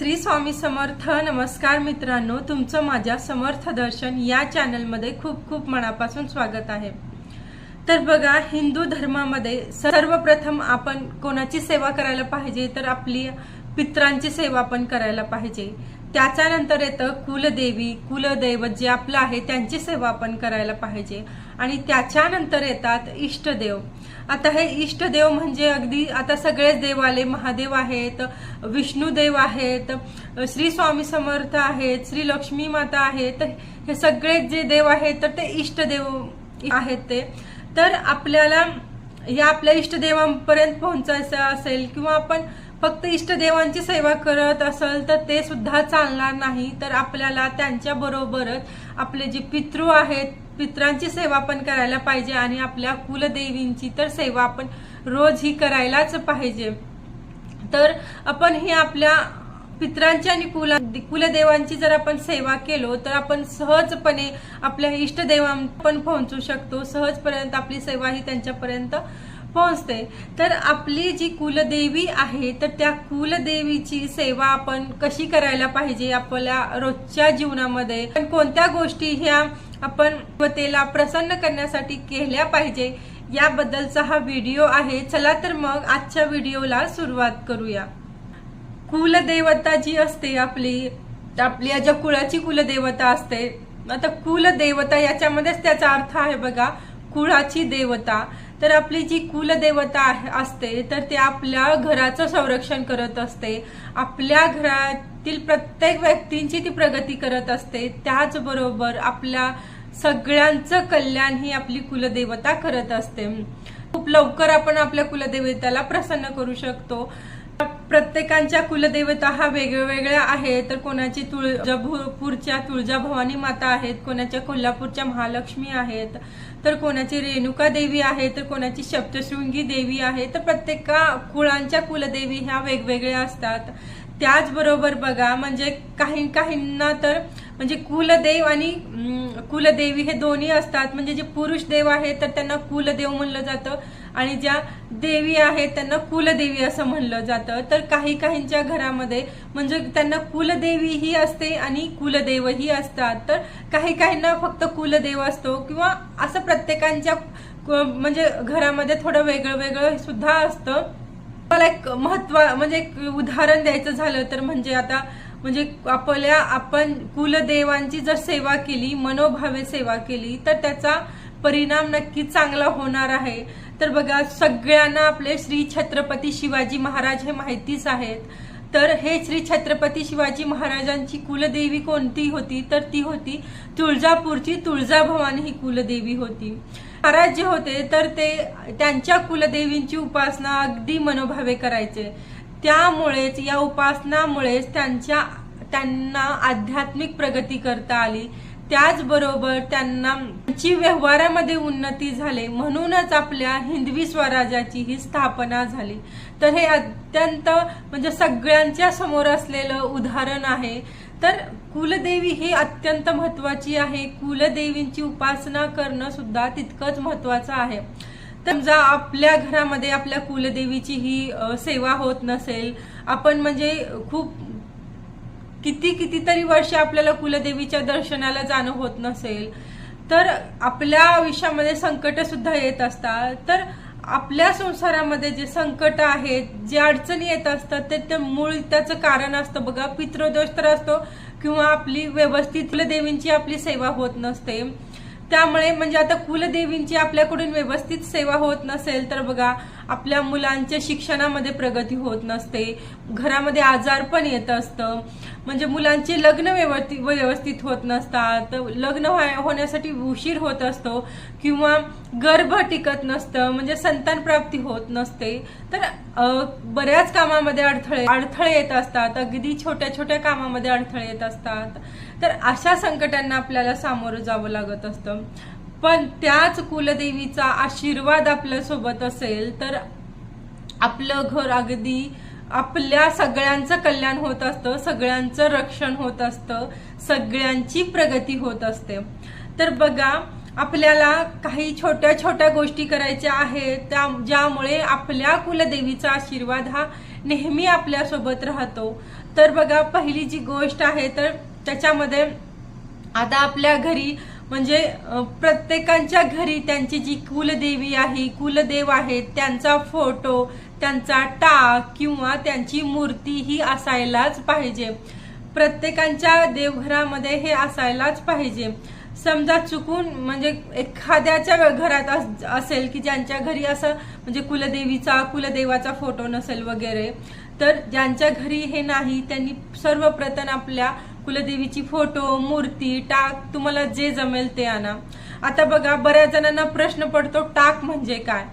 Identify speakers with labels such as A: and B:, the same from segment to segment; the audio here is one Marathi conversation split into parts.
A: श्री स्वामी समर्थ नमस्कार मित्रांनो. तुमचं माझ्या समर्थ दर्शन या चॅनलमध्ये खूप खूप मनापासून स्वागत आहे. तर बघा हिंदू धर्मामध्ये सर्वप्रथम आपण कोणाची सेवा करायला पाहिजे तर आपली पित्रांची सेवा पण करायला पाहिजे. त्याच्यानंतर येतं कुलदेवी कुलदैवत जे आपलं आहे त्यांची सेवा आपण करायला पाहिजे. आणि त्याच्यानंतर येतात इष्टदेव. आता हे इष्टदेव म्हणजे अगदी आता सगळेच देव आले महादेव आहेत विष्णुदेव आहेत श्री स्वामी समर्थ आहेत श्री लक्ष्मी माता आहेत हे सगळे जे देव आहेत तर ते इष्टदेव आहेत ते. तर आपल्याला या आपल्या इष्टदेवांपर्यंत पोहोचायचं असेल किंवा आपण फक्त इष्टदेवांची सेवा करत असेल तर ते सुद्धा चालणार नाही. तर आपल्याला त्यांच्या बरोबरच आपले जे पितृ आहेत पित्रांची सेवा पण करायला पाहिजे आणि आपल्या कुलदेवींची तर सेवा आपण रोज ही करायलाच पाहिजे. तर आपण ही आपल्या पित्रांची आणि कुल कुलदेवांची जर आपण सेवा केलो तर आपण सहजपणे आपल्या इष्टदेवां पण पोहोचू शकतो. सहजपर्यंत आपली सेवा ही त्यांच्यापर्यंत पोहोचते. तर आपली जी कुलदेवी आहे तर त्या कुलदेवीची सेवा आपण कशी करायला पाहिजे आपल्या रोजच्या जीवनामध्ये? पण कोणत्या गोष्टी ह्या आपण देवतेला प्रसन्न करण्यासाठी केल्या पाहिजे. याबद्दलचा हा व्हिडिओ आहे. चला तर मग आजच्या व्हिडिओला सुरुवात करूया. कुलदेवता जी असते आपली आपल्या ज्या कुळाची कुलदेवता असते आता कुलदेवता याच्यामध्येच त्याचा अर्थ आहे बघा कुळाची देवता. तर आपली जी कुलदेवता आहे- असते तर ते आपल्या घराचं संरक्षण करत असते. आपल्या तील प्रत्येक व्यक्तींची ती प्रगती करत असते. त्याचबरोबर आपल्या सगळ्यांचं कल्याण ही आपली कुलदेवता करत असते. खूप लवकर आपण आपल्या कुलदेवताला प्रसन्न करू शकतो. प्रत्येकांच्या कुलदेवता हा वेगवेगळ्या आहे तर कोणाची तुळजापूरच्या तुळजा भवानी माता आहेत कोणाच्या कोल्हापूरच्या महालक्ष्मी आहेत तर कोणाची रेणुका देवी आहे तर कोणाची सप्तशृंगी देवी आहे. तर प्रत्येका कुळांच्या कुलदेवी ह्या वेगवेगळ्या असतात. त्याचबरोबर बघा म्हणजे काही काहींना तर म्हणजे कुलदेव आणि कुलदेवी हे दोन्ही असतात. म्हणजे जे पुरुष देव आहेत तर त्यांना कुलदेव म्हणलं जातं. आणि ज्या देवी आहेत त्यांना कुलदेवी असं म्हणलं जातं. तर काही काहींच्या घरामध्ये म्हणजे त्यांना कुलदेवी ही असते आणि कुलदेवही असतात. तर काही काहींना फक्त कुलदेव असतो किंवा असं प्रत्येकांच्या क- म्हणजे घरामध्ये थोडं वेगळं वेगळं सुद्धा असतं. मला एक महत्त्व म्हणजे एक उदाहरण द्यायचं झालं तर म्हणजे आता म्हणजे आपल्या आपण कुलदेवांची जर सेवा केली मनोभावे सेवा केली तर त्याचा परिणाम नक्की चांगला होणार आहे. तर बघा सगळ्यांना आपले श्री छत्रपती शिवाजी महाराज हे माहितीच आहेत. तर हे श्री छत्रपती शिवाजी महाराजांची कुलदेवी कोणती होती? तर ती होती तुळजापूरची तुळजाभवानी ही कुलदेवी होती. महाराज जे होते तर ते त्यांच्या कुलदेवींची उपासना अगदी मनोभावे करायचे. त्यामुळेच या उपासनामुळेच त्यांच्या त्यांना आध्यात्मिक प्रगती करता आली. त्याचबरोबर त्यांना त्यांची व्यवहारामध्ये उन्नती झाली. म्हणूनच आपल्या हिंदवी स्वराज्याची ही स्थापना झाली. तर हे अत्यंत म्हणजे सगळ्यांच्या समोर असलेलं उदाहरण आहे. तर कुलदेवी ही अत्यंत महत्वाची आहे. कुलदेवींची उपासना करणं सुद्धा तितकंच महत्वाचं आहे. तर समजा आपल्या घरामध्ये आपल्या कुलदेवीची ही सेवा होत नसेल आपण म्हणजे खूप किती कितीतरी वर्ष आपल्याला कुलदेवीच्या दर्शनाला जाणं होत नसेल तर आपल्या आयुष्यामध्ये संकट सुद्धा येत असतात. तर आपल्या संसारामध्ये जे संकट आहेत जे अडचणी येत असतात ते ते मूळ त्याचं कारण असतं. बघा पितृदोष तर असतो किंवा आपली व्यवस्थित कुलदेवींची आपली सेवा होत नसते. त्यामुळे म्हणजे आता कुलदेवींची आपल्याकडून व्यवस्थित सेवा होत नसेल तर बघा आपल्या मुलांच्या शिक्षणामध्ये प्रगती होत नसते. घरामध्ये आजार पण येत असतं. म्हणजे मुलांचे लग्न व्यवस्थित व्यवस्थित होत नसतात लग्न व्हाय- होण्यासाठी उशीर होत असतो किंवा गर्भ टिकत नसतं म्हणजे संतान प्राप्ती होत नसते. तर बऱ्याच कामामध्ये अडथळे अडथळे येत असतात अगदी छोट्या छोट्या कामामध्ये अडथळे येत असतात. तर अशा संकटांना आपल्याला सामोरं जावं लागत असतं. पण त्याच कुलदेवीचा आशीर्वाद आपल्यासोबत असेल तर आपलं घर अगदी आपल्या सगळ्यांचं कल्याण होत असतं सगळ्यांचं रक्षण होत असतं सगळ्यांची प्रगती होत असते. तर बघा आपल्याला काही छोट्या छोट्या गोष्टी करायच्या आहेत त्या ज्यामुळे आपल्या कुलदेवीचा आशीर्वाद हा नेहमी आपल्यासोबत राहतो. तर बघा पहिली जी गोष्ट आहे तर त्याच्यामध्ये आता आपल्या घरी म्हणजे प्रत्येकांच्या घरी त्यांची जी कुलदेवी आहे कुलदेव आहेत त्यांचा फोटो त्यांचा टाक किंवा त्यांची मूर्ती ही असायलाच पाहिजे. प्रत्येकांच्या देवघरामध्ये हे असायलाच पाहिजे. समजा चुकून म्हणजे एखाद्याच्या घरात अस- असेल की ज्यांच्या घरी असं म्हणजे कुलदेवीचा कुलदेवाचा फोटो नसेल वगैरे तर ज्यांच्या घरी हे नाही त्यांनी सर्वप्रथम आपल्या कुलदेवीची फोटो मूर्ती टाक तुम्हाला जे जमेल ते आणा. आता बघा बऱ्याच जणांना प्रश्न पडतो टाक म्हणजे काय?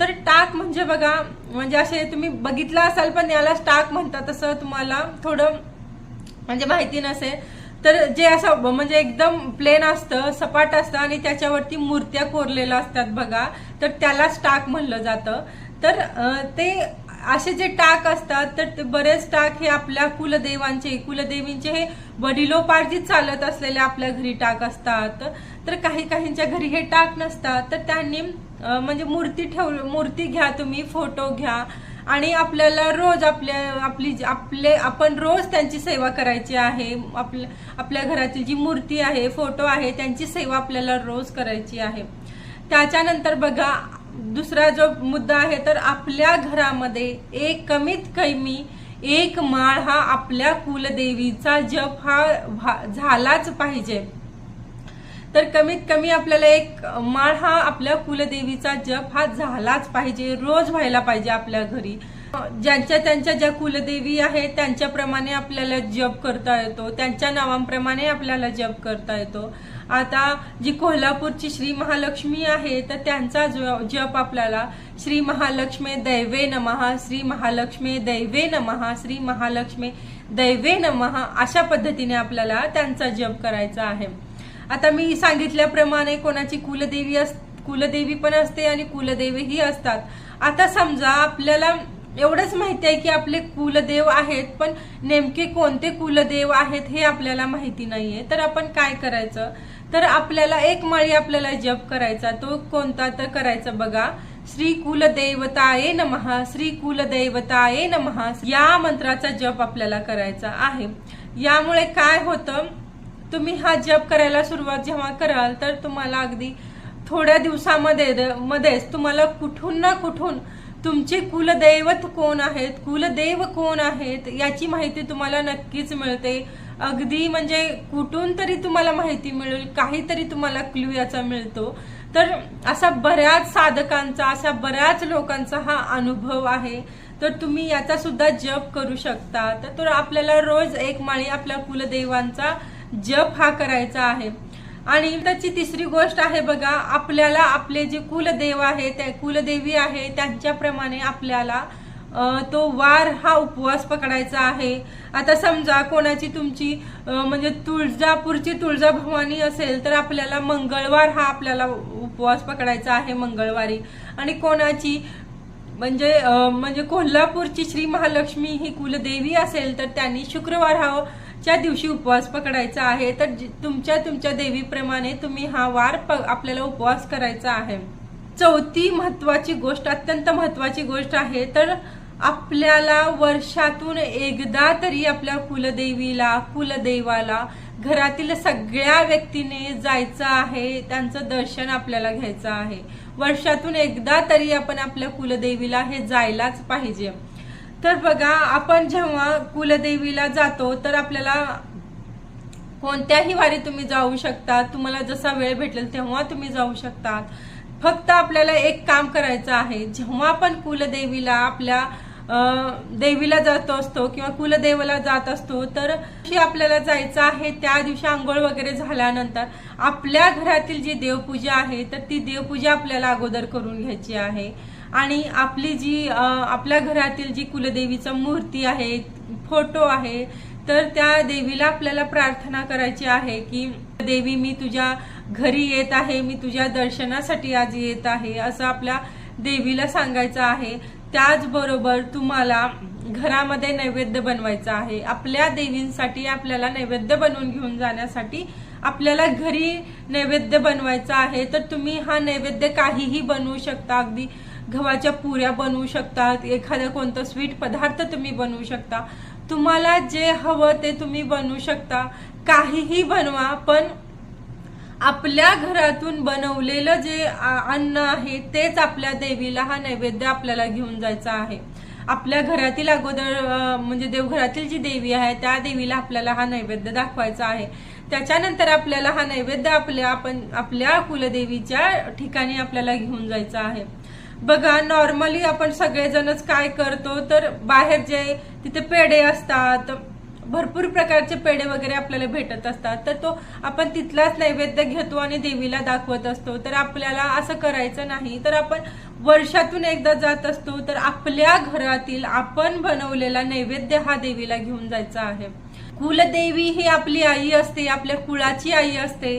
A: तर टाक म्हणजे बघा म्हणजे असे तुम्ही बघितलं असाल पण याला टाक म्हणतात तसं तुम्हाला थोडं म्हणजे माहिती नसेल. तर जे असं म्हणजे एकदम प्लेन असतं सपाट असतं आणि त्याच्यावरती मूर्त्या कोरलेल्या असतात बघा तर त्यालाच टाक म्हणलं जातं. तर ते असे जे टाक असतात तर ते बरेच टाक हे आपल्या कुलदेवांचे कुलदेवींचे हे वडिलोपार्जित चालत असलेले आपल्या घरी टाक असतात. तर काही काहींच्या घरी हे टाक नसतात तर त्यांनी म्हणजे मूर्ती ठेव मूर्ती घ्या तुम्ही फोटो घ्या. आणि आपल्याला रोज आपल्या आपली आपले आपण रोज त्यांची सेवा करायची आहे. आपल्या आपल्या घरातील जी मूर्ती आहे फोटो आहे त्यांची सेवा आपल्याला रोज करायची आहे. त्याच्यानंतर बघा दुसरा जो मुद्दा आहे तर आपल्या घरामध्ये एक कमीत कमी एक माळ हा आपल्या कुलदेवीचा जप हा झालाच पाहिजे. तर कमीत कमी आपल्याला एक माळ हा आपल्या कुलदेवीचा जप हा झालाच पाहिजे रोज व्हायला पाहिजे आपल्या घरी. ज्यांच्या त्यांच्या ज्या कुलदेवी आहेत त्यांच्याप्रमाणे आपल्याला जप करता येतो. त्यांच्या नावांप्रमाणे आपल्याला जप करता येतो. आता जी कोल्हापूरची श्री महालक्ष्मी आहे तर त्यांचा जप आपल्याला श्री महालक्ष्मी दैवे नमहा श्री महालक्ष्मी दैवे नमहा श्री महालक्ष्मी दैवे नमहा अशा पद्धतीने आपल्याला त्यांचा जप करायचा आहे. आता मी सांगितल्याप्रमाणे कोणाची कुलदेवी अस कुलदेवी पण असते आणि कुलदेवीही असतात. आता समजा आपल्याला एवढंच माहिती आहे की आपले कुलदेव आहेत पण नेमके कोणते कुलदेव आहेत हे आपल्याला माहिती नाहीये. तर आपण काय करायचं? तर आपल्याला एक माळी आपल्याला जप करायचा तो कोणता तर करायचा बघा. श्री कुलदैवताये नमहा श्री कुलदैवताये नमहा या मंत्राचा जप आपल्याला करायचा आहे. यामुळे काय होतं? तुम्ही हा जप करायला सुरुवात जेव्हा कराल तर तुम्हाला अगदी थोड्या दिवसामध्ये मध्येच तुम्हाला कुठून ना कुठून तुमचे कुलदैवत कोण आहेत? कुलदेव कोण आहेत? याची माहिती तुम्हाला नक्कीच मिळते. अगदी म्हणजे कुठून तरी तुम्हाला माहिती मिळेल. काहीतरी तुम्हाला क्ल्यू याचा मिळतो. तर असा बऱ्याच साधकांचा अशा बऱ्याच लोकांचा हा अनुभव आहे. तर तुम्ही याचा सुद्धा जप करू शकता. तर आपल्याला रोज एक माळी आपल्या कुलदेवांचा जप हा करायचा आहे. आणि त्याची तिसरी गोष्ट आहे बघा आपल्याला आपले जे कुलदेव आहे त्या कुलदेवी आहे त्यांच्याप्रमाणे आपल्याला तो वार हा उपवास पकडायचा आहे. आता समजा कोणाची तुमची म्हणजे तुळजापूरची तुळजाभवानी असेल तर आपल्याला मंगळवार हा आपल्याला उपवास पकडायचा आहे मंगळवारी. आणि कोणाची म्हणजे म्हणजे कोल्हापूरची श्री महालक्ष्मी ही कुलदेवी असेल तर त्यांनी शुक्रवार हा च्या दिवशी उपवास पकडायचा आहे तर तुमच्या तुमच्या देवीप्रमाणे तुम्ही हा वार प- आपल्याला उपवास करायचा आहे. चौथी महत्वाची गोष्ट अत्यंत महत्वाची गोष्ट आहे तर आपल्याला वर्षातून एकदा तरी आपल्या कुलदेवीला कुलदेवाला घरातील सगळ्या व्यक्तीने जायचं आहे त्यांचं दर्शन आपल्याला घ्यायचं आहे. वर्षातून एकदा तरी आपण आपल्या कुलदेवीला हे जायलाच पाहिजे. तर बघा आपण जेव्हा कुलदेवीला जातो तर आपल्याला कोणत्याही वारी तुम्ही जाऊ शकता. तुम्हाला जसा वेळ भेटेल तेव्हा तुम्ही जाऊ शकतात फक्त आपल्याला एक काम करायचं आहे. जेव्हा आपण कुलदेवीला आपल्या देवीला जात असतो किंवा कुलदेवाला जात असतो तर आपल्याला जायचं आहे त्या दिवशी आंघोळ वगैरे झाल्यानंतर आपल्या घरातील जी देवपूजा आहे तर ती देवपूजा आपल्याला अगोदर करून घ्यायची आहे. आणि आपली जी आपल्या घरातील जी कुलदेवीचं मूर्ती आहे फोटो आहे तर त्या देवीला आपल्याला प्रार्थना करायची आहे की देवी मी तुझ्या घरी येत आहे मी तुझ्या दर्शनासाठी आज येत आहे असं आपल्या देवीला सांगायचं आहे. त्याचबरोबर तुम्हाला घरामध्ये नैवेद्य बनवायचा आहे. आपल्या देवींसाठी आपल्याला नैवेद्य बनवून घेऊन जाण्यासाठी आपल्याला घरी नैवेद्य बनवायचा आहे. तर तुम्ही हा नैवेद्य काहीही बनवू शकता. अगदी गव्हाच्या पुऱ्या बनवू शकतात एखादं कोणतं स्वीट पदार्थ तुम्ही बनवू शकता. तुम्हाला जे हवं ते तुम्ही बनवू शकता. काहीही बनवा पण आपल्या घरातून बनवलेलं जे अन्न आहे तेच आपल्या देवीला हा नैवेद्य आपल्याला घेऊन जायचा आहे. आपल्या घरातील अगोदर म्हणजे देवघरातील जी देवी आहे त्या देवीला आपल्याला हा नैवेद्य दाखवायचा आहे. त्याच्यानंतर आपल्याला हा नैवेद्य आपल्या आपण आपल्या कुलदेवीच्या ठिकाणी आपल्याला घेऊन जायचा आहे. बघा नॉर्मली आपण सगळेजणच काय करतो तर बाहेर जे तिथे पेढे असतात भरपूर प्रकारचे पेढे वगैरे आपल्याला भेटत असतात. तर तो आपण तिथलाच नैवेद्य घेतो आणि देवीला दाखवत असतो. तर आपल्याला असं करायचं नाही. तर आपण वर्षातून एकदा जात असतो तर आपल्या घरातील आपण बनवलेला नैवेद्य हा देवीला घेऊन जायचा आहे. कुलदेवी ही आपली आई असते आपल्या कुळाची आई असते.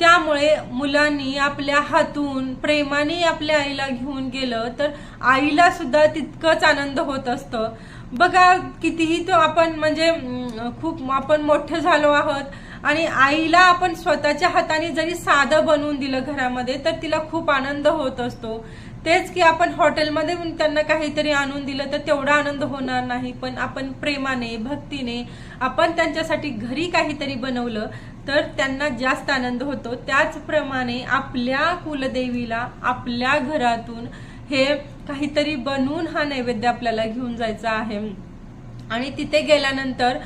A: त्यामुळे मुलांनी आपल्या हातून प्रेमाने आपल्या आईला घेऊन गेलं तर आईला सुद्धा तितकंच आनंद होत असतं. बघा कितीही तो आपण म्हणजे खूप आपण मोठे झालो आहोत आणि आईला आपण स्वतःच्या हाताने जरी साधं बनवून दिलं घरामध्ये तर तिला खूप आनंद होत असतो. तेच की आपण हॉटेलमध्ये त्यांना काहीतरी आणून दिलं तर तेवढा आनंद होणार नाही पण आपण प्रेमाने भक्तीने आपण त्यांच्यासाठी घरी काहीतरी बनवलं तर त्यांना जास्त आनंद होतो. त्याचप्रमाणे आपल्या कुलदेवीला आपल्या घरातून हे काहीतरी बनवून हा नैवेद्य आपल्याला घेऊन जायचा आहे. आणि तिथे गेल्यानंतर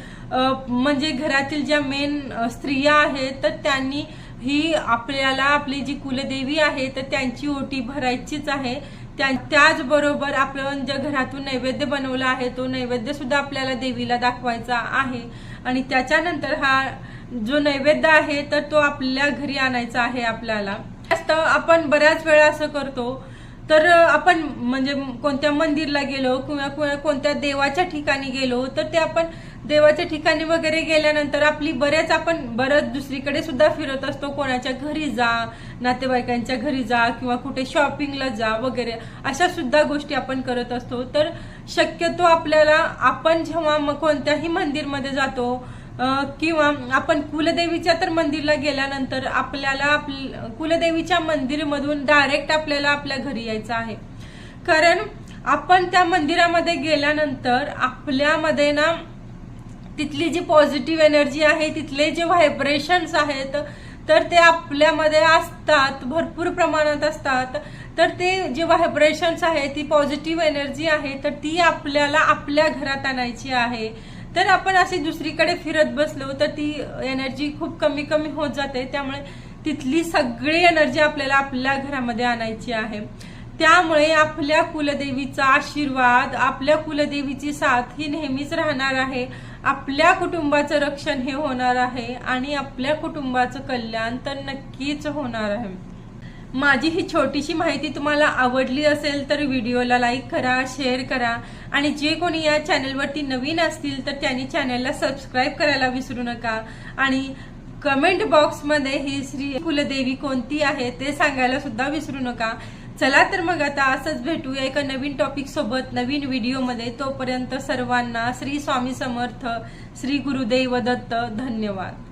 A: म्हणजे घरातील ज्या मेन स्त्रिया आहेत तर त्यांनी ही आपल्याला आपली जी कुलदेवी आहे तर त्यांची ओटी भरायचीच आहे. त्या- त्याचबरोबर आपण ज्या घरातून नैवेद्य बनवला आहे तो नैवेद्य सुद्धा आपल्याला देवीला दाखवायचा आहे. आणि त्याच्यानंतर हा जो नैवेद्य आहे तर तो आपल्या घरी आणायचा आहे आपल्याला. जास्त आपण बऱ्याच वेळा असं करतो तर आपण म्हणजे कोणत्या मंदिरला गेलो किंवा कोणत्या देवाच्या ठिकाणी गेलो तर ते आपण देवाच्या ठिकाणी वगैरे गेल्यानंतर आपली बरेच आपण बरंच दुसरीकडे सुद्धा फिरत असतो. कोणाच्या घरी जा नातेवाईकांच्या घरी जा किंवा कुठे शॉपिंगला जा वगैरे अशा सुद्धा गोष्टी आपण करत असतो. तर शक्यतो आपल्याला आपण जेव्हा मग कोणत्याही मंदिरमध्ये जातो किंवा आपण कुलदेवीच्या तर मंदिरला गेल्यानंतर आपल्याला आप कुलदेवीच्या मंदिरमधून डायरेक्ट आपल्याला आपल्या घरी यायचं आहे. कारण आपण त्या मंदिरामध्ये गेल्यानंतर आपल्यामध्ये ना तिथली जी पॉझिटिव्ह एनर्जी आहे तिथले जे व्हायब्रेशन्स आहेत तर ते आपल्यामध्ये असतात भरपूर प्रमाणात असतात. तर ते जे व्हायब्रेशन्स आहे ती पॉझिटिव्ह एनर्जी आहे तर ती आपल्याला आपल्या घरात आणायची आहे. तर आपण अशी दुसरीकडे फिरत बसलो तर ती एनर्जी खूप कमी कमी होत जाते. त्यामुळे तिथली सगळी एनर्जी आपल्याला आपल्या घरामध्ये आणायची आहे. त्यामुळे आपल्या कुलदेवीचा आशीर्वाद आपल्या कुलदेवीची साथ ही नेहमीच राहणार आहे. आपल्या कुटुंबाचं रक्षण हे होणार आहे आणि आपल्या कुटुंबाचं कल्याण तर नक्कीच होणार आहे. माझी ही छोटीशी माहिती तुम्हाला आवडली असेल तर व्हिडिओला लाईक करा शेअर करा. आणि जे कोणी या चॅनलवरती नवीन असतील तर त्यांनी चॅनलला सबस्क्राईब करायला विसरू नका. आणि कमेंट बॉक्समध्ये ही श्री कुलदेवी कोणती आहे ते सांगायला सुद्धा विसरू नका. चला तर मग आता असंच भेटूया एका नवीन टॉपिक सोबत नवीन व्हिडिओमध्ये. तोपर्यंत सर्वांना श्री स्वामी समर्थ श्री गुरुदेव दत्त धन्यवाद.